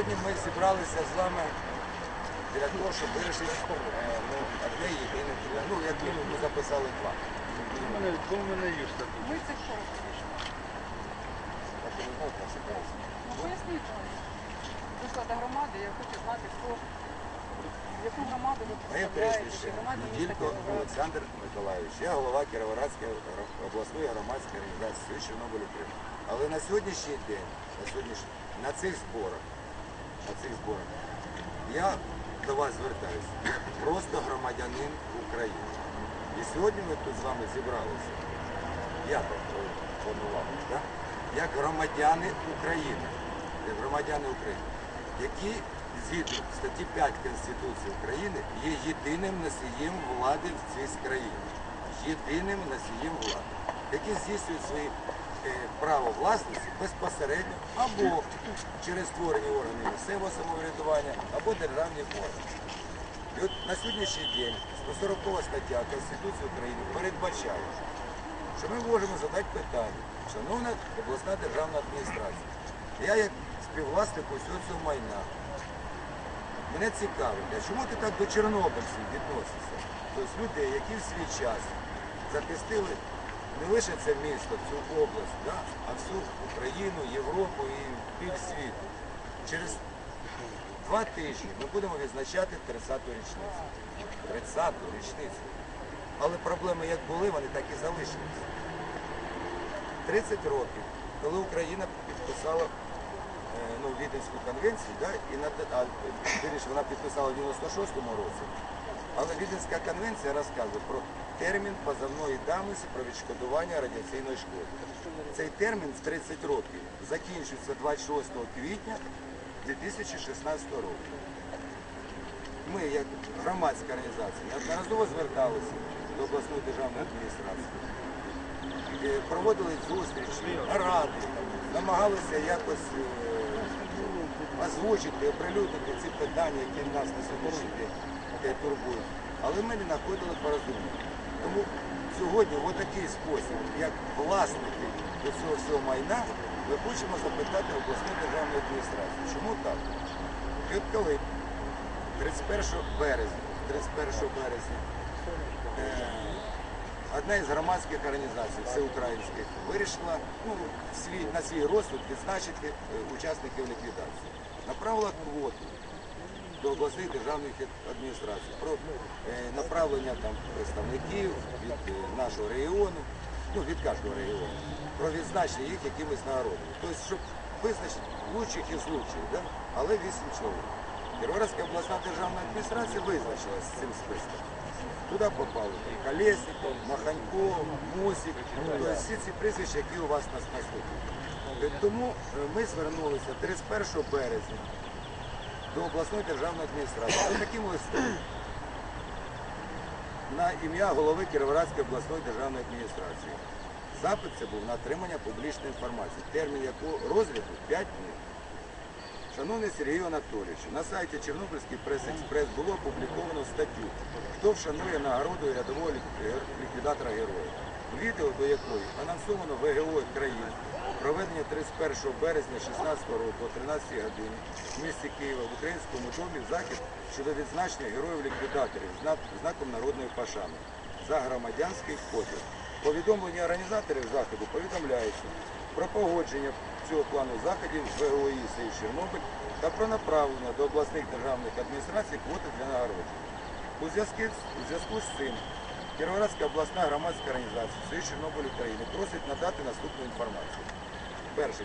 Сьогодні ми зібралися з вами для того, щоб вирішити е, ну, одне єдине питання. Ну, як мінімум, ми записали два. Ми це що вирішили? Так, ви знаєте, я зібрався. Ну поясніть мені. Прийшла до громади, я хочу знати, хто, яку громаду ви Моє представляєте, прізвище громаді міста Неділько Кіровоград. Олександр Миколаївич. Я голова Кіровоградської обласної громадської організації «Союз Чорнобиль Україна». Але на сьогоднішній день, на сьогоднішній, на цих зборах, на цих зборах, я до вас звертаюся просто громадянин України. І сьогодні ми тут з вами зібралися. Я так планував, так? як громадяни України, як громадяни України, які згідно статті 5 Конституції України є єдиним носієм влади в цій країні. Єдиним носієм влади, які здійснюють свої право власності безпосередньо або через створені органи місцевого самоврядування, або державні органи. І от на сьогоднішній день 140 стаття Конституції України передбачає, що ми можемо задати питання, шановна обласна державна адміністрація, я як співвласник усього цього майна, мене цікавить, а чому ти так до чорнобильців відносишся? Тобто людей, які в свій час захистили не лише це місто, цю область, да, а всю Україну, Європу і пів світу. Через два тижні ми будемо відзначати 30-ту річницю. 30-ту річницю. Але проблеми як були, вони так і залишилися. 30 років, коли Україна підписала е, ну, Віденську конвенцію, да, і над- а, вона підписала в 96-му році, але Віденська конвенція розказує про термін позовної давності про відшкодування радіаційної шкоди. Цей термін з 30 років закінчується 26 квітня 2016 року. Ми, як громадська організація, неодноразово зверталися до обласної державної адміністрації, Е, проводили зустрічі, наради, намагалися якось е, озвучити, оприлюднити ці питання, які нас на сьогоднішній день е, турбують. Але ми не знаходили порозуміння. Тому сьогодні в такий спосіб, як власники до цього всього майна, ми хочемо запитати обласну державну адміністрацію. Чому так? І от коли 31 березня, 31 березня е, одна із громадських організацій всеукраїнських вирішила ну, на свій розсуд відзначити е, учасників ліквідації. Направила квоту до обласних державних адміністрацій про е, направлення там представників від е, нашого регіону, ну від кожного регіону, про відзначення їх якимись нагородами. Тобто, щоб визначити лучших із лучших, да? але вісім чоловік. Кіровоградська обласна державна адміністрація визначилась з цим списком. Туди попали і Колєсніков, Маханько, Мусік, тобто всі ці прізвища, які у вас нас наступні. Тому е, ми звернулися 31 березня до обласної державної адміністрації з таким листом на ім'я голови Кіровоградської обласної державної адміністрації. Запит це був на отримання публічної інформації, термін якого розгляду 5 днів. Шановний Сергію Анатолійовичу, на сайті Чорнобильський прес-експрес було опубліковано статтю Хто вшанує нагороду рядового ліквідатора героя, відео до якої анонсовано ВГО країн проведення 31 березня 2016 року о 13 годині в місті Києва в Українському домі захід щодо відзначення героїв-ліквідаторів знаком народної пошани за громадянський поділ. Повідомлення організаторів заходу повідомляється про погодження цього плану заходів з ВГОІ «Союз Чорнобиль та про направлення до обласних державних адміністрацій квоти для нагородження. У зв'язку з цим Кіровоградська обласна громадська організація «Союз Чорнобиль України просить надати наступну інформацію. Перше,